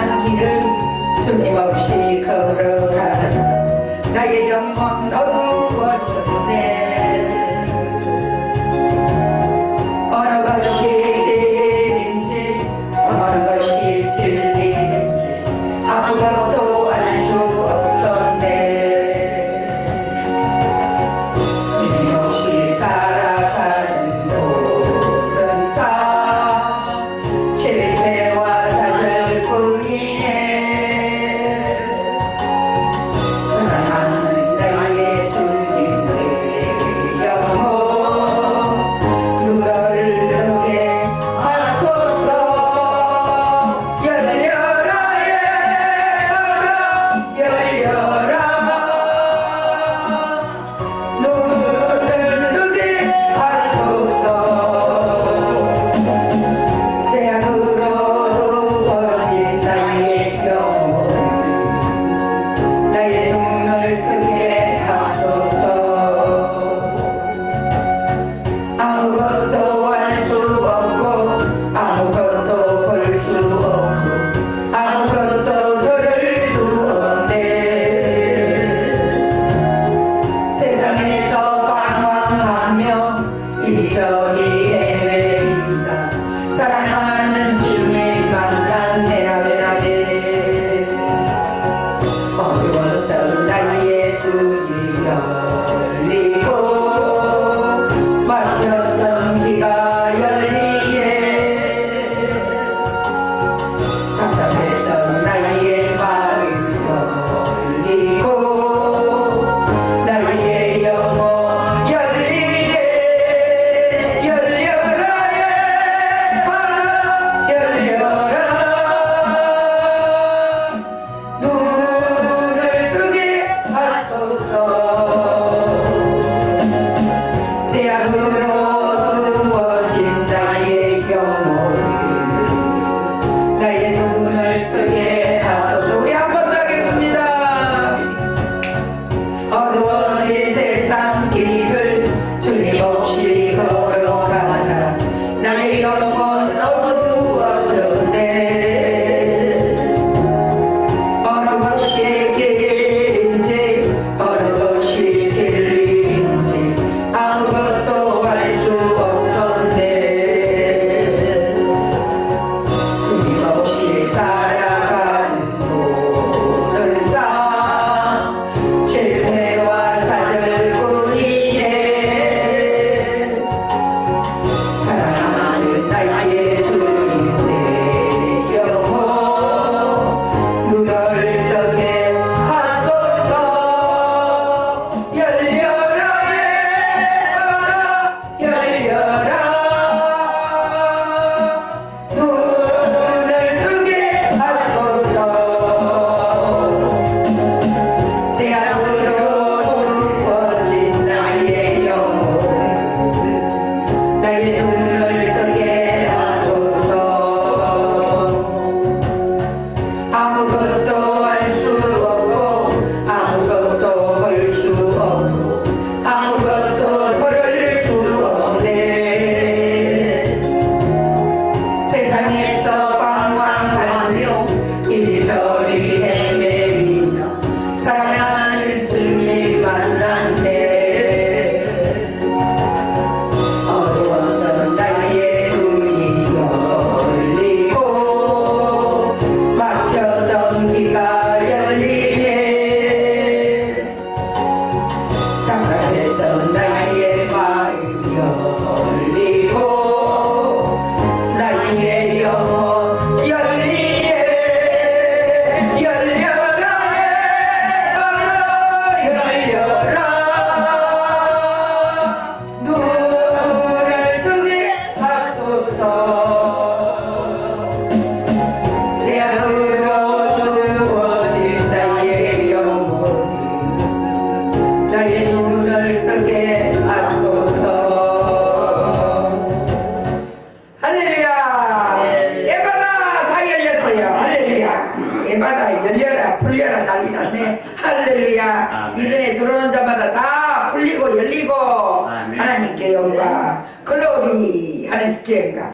험한 길을 주님 없이 걸어 네, 할렐루야. 아멘. 이 전에 들어오는 자마다 다 풀리고 열리고 아멘. 하나님께 영광. 네. 글로리 하나님께 영광.